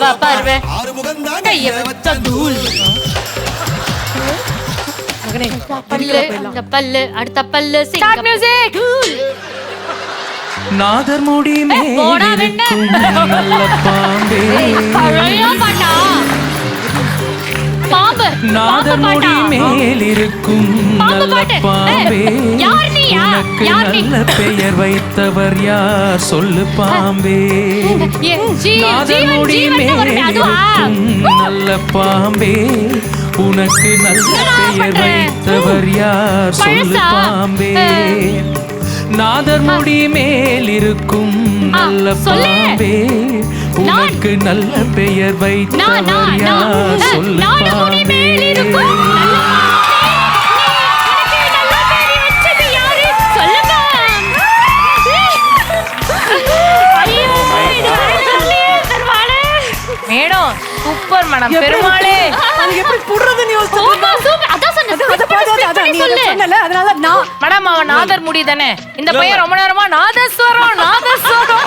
வா பார்வை. கைய வச்ச தூள். மகனே பல்லு இந்த பல்லு அடுத்த பல்லு ஸ்டார்ட் மியூசிக் நாதர் முடி பாம்பே. நாதர் முடி மேலிருக்கும் பாம்பு நல்ல பாட்டு. பாம்பே. உனக்கு? நல்ல பெயர் வைத்தவர் யார் சொல்லு பாம்பே அதுவா மேலிருக்கும் நல்ல பாம்பே உனக்கு நல்ல பெயர்? வைத்தவர் யார் சொல்லு? பாம்பே. நாதர் முடி மேலிருக்கும் ஆ, நல்ல. பாம்பே உனக்கு நல்ல பெயர் வைத்தவர் யார் சொல்லு மேடம் சூப்பர் மேடம் பெருமாளே. அது எப்படி புடுறதுன்னு யோசிச்சு சூப்பர், சூப்பர். அதான் சொன்னேன். அதனால நான் மேடம் அவன் நாதர் முடி தானே இந்த பையன் ரொம்ப நேரமா நாதஸ்வரம் நாதஸ்வரம்.